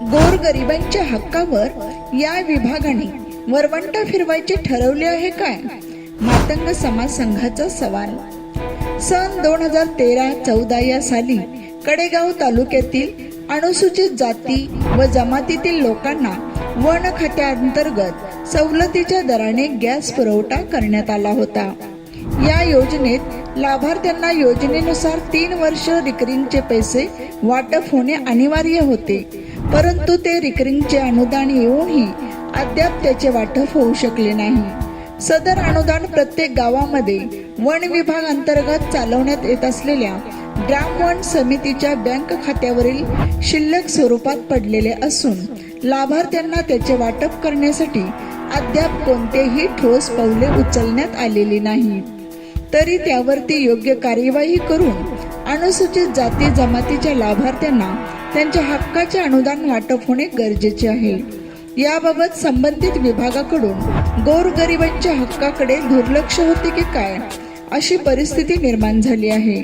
गोरगरिबांच्या हक्कावर या विभागाने वरवंटा फिरवायचे ठरवले आहे काय? मातंग समाज संघाचा सवाल. सन दोन हजार तेरा चौदा या साली कडेगाव तालुक्यातील अनुसूचित जाती व जमातीतील लोकांना वन खात्याअंतर्गत सवलतीच्या दराने गॅस पुरवठा करण्यात आला होता. या योजनेत लाभार्थ्यांना योजनेनुसार तीन वर्ष रिकरिंगचे पैसे वाटप होणे अनिवार्य होते. परंतु ते रिकरिंगचे अनुदान येऊनही अद्याप त्याचे वाटप होऊ शकले नाही. सदर अनुदान प्रत्येक गावामध्ये वन विभाग अंतर्गत चालवण्यात येत असलेल्या ग्राम वन समितीच्या बँक खात्यावरील शिल्लक स्वरूपात पडलेले असून लाभार्थ्यांना त्याचे वाटप करण्यासाठी अद्याप कोणतेही ठोस पावले उचलण्यात आलेली नाही. तरी त्यावरती योग्य कार्यवाही करून अनुसूचित जाती जमातीच्या लाभार्थ्यांना त्यांच्या हक्काचे अनुदान वाटप होणे गरजेचे आहे. याबाबत संबंधित विभागाकडून गोरगरिबांच्या हक्काकडे दुर्लक्ष होते की काय अशी परिस्थिती निर्माण झाली आहे.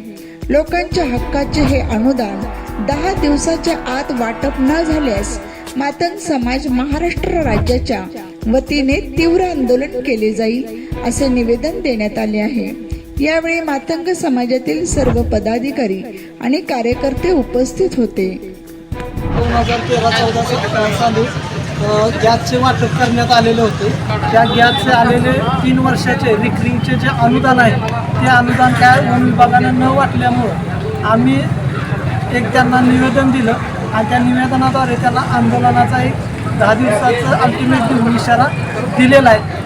लोकांच्या हक्काचे हे अनुदान दहा दिवसाच्या आत वाटप न झाल्यास मातंग समाज महाराष्ट्र राज्याच्या वतीने तीव्र आंदोलन केले जाईल असे निवेदन देण्यात आले आहे. यावेळी मातंग समाजातील सर्व पदाधिकारी आणि कार्यकर्ते उपस्थित होते. दोन हजार तेरा चौदा साली गॅसचे वाटप करण्यात आलेले होते. त्या गॅसचे आलेले तीन वर्षाचे रिकरिंगचे जे अनुदान आहे ते अनुदान काय वन विभागानं न वाटल्यामुळं आम्ही एक त्यांना निवेदन दिलं आणि त्या निवेदनाद्वारे त्यांना आंदोलनाचा एक दहा दिवसाचं अल्टिमेट देऊन इशारा दिलेला आहे.